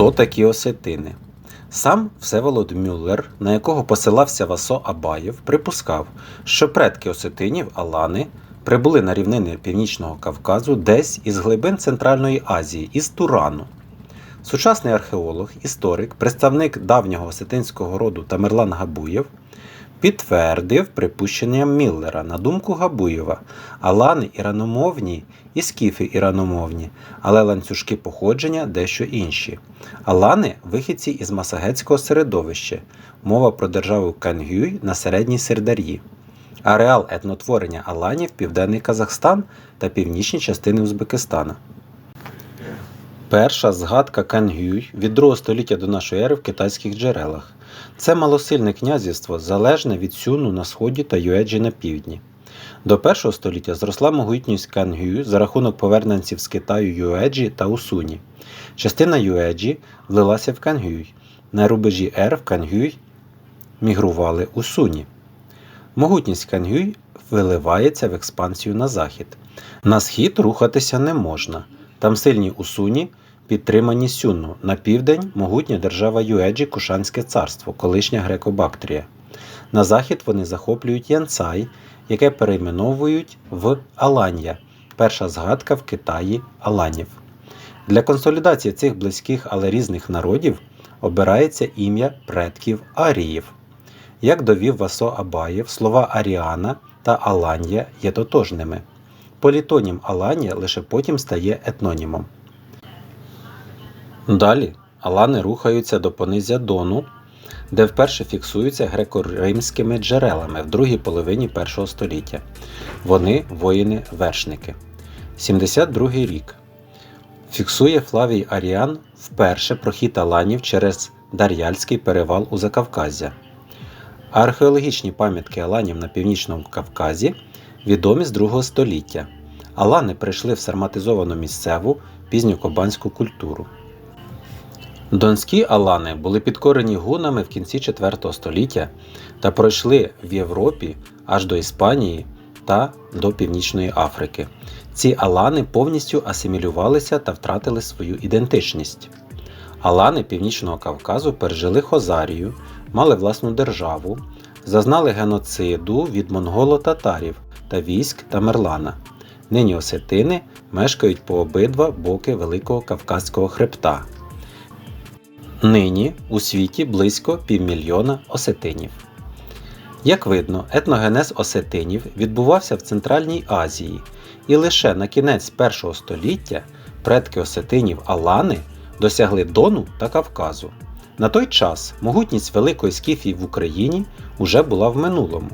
Хто такі осетини? Сам Всеволод Мюллер, на якого посилався Васо Абаєв, припускав, що предки осетинів Алани прибули на рівнини Північного Кавказу десь із глибин Центральної Азії, із Турану. Сучасний археолог, історик, представник давнього осетинського роду Тамерлан Габуєв підтвердив припущення Міллера на думку Габуєва. Алани іраномовні і скіфи іраномовні, але ланцюжки походження дещо інші. Алани вихідці із масагетського середовища, мова про державу Кангюй на середній Сирдар'ї. Ареал етнотворення Аланів Південний Казахстан та північні частини Узбекистана. Перша згадка Кангюй від 2 століття до нашої ери в китайських джерелах. Це малосильне князівство, залежне від Сюну на сході та Юеджі на півдні. До першого століття зросла могутність Кангюй за рахунок поверненців з Китаю Юеджі та Усуні. Частина Юеджі влилася в Кангюй. На рубежі Ер в Кангюй мігрували Усуні. Могутність Кангюй виливається в експансію на захід. На схід рухатися не можна. Там сильні Усуні підтримані Сюнну. На південь могутня держава Юеджі Кушанське царство, колишня Греко-Бактрія. На захід вони захоплюють Янцай, яке перейменовують в Аланья, перша згадка в Китаї Аланів. Для консолідації цих близьких, але різних народів обирається ім'я предків Аріїв. Як довів Васо Абаєв, слова Аріана та Аланія є тотожними. Політонім Аланія лише потім стає етнонімом. Далі Алани рухаються до понизя Дону, де вперше фіксуються греко-римськими джерелами в другій половині першого століття. Вони воїни-вершники. 72 рік. Фіксує Флавій Аріан вперше прохід Аланів через Дар'яльський перевал у Закавказя. Археологічні пам'ятки Аланів на північному Кавказі відомі з другого століття. Алани прийшли в сарматизовану місцеву пізньокобанську культуру. Донські алани були підкорені гунами в кінці IV століття та пройшли в Європі аж до Іспанії та до Північної Африки. Ці алани повністю асимілювалися та втратили свою ідентичність. Алани Північного Кавказу пережили Хозарію, мали власну державу, зазнали геноциду від монголо-татарів та військ Тамерлана. Нині осетини мешкають по обидва боки Великого Кавказького хребта. Нині у світі близько півмільйона осетинів. Як видно, етногенез осетинів відбувався в Центральній Азії, і лише на кінець першого століття предки осетинів Алани досягли Дону та Кавказу. На той час могутність Великої Скіфії в Україні уже була в минулому.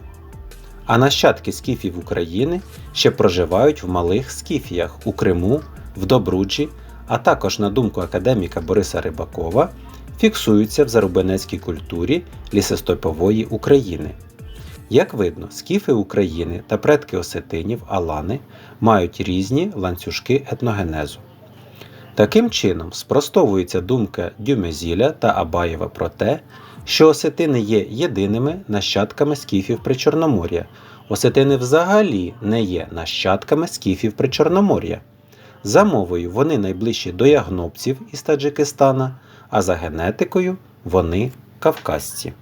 А нащадки скіфів України ще проживають в малих скіфіях у Криму, в Добруджі, а також, на думку академіка Бориса Рибакова, фіксуються в зарубинецькій культурі лісостепової України. Як видно, скіфи України та предки осетинів Алани мають різні ланцюжки етногенезу. Таким чином, спростовується думка Дюмезіля та Абаєва про те, що осетини є єдиними нащадками скіфів Причорномор'я. Осетини взагалі не є нащадками скіфів Причорномор'я. За мовою вони найближчі до ягнобців із Таджикистана, а за генетикою вони кавказці.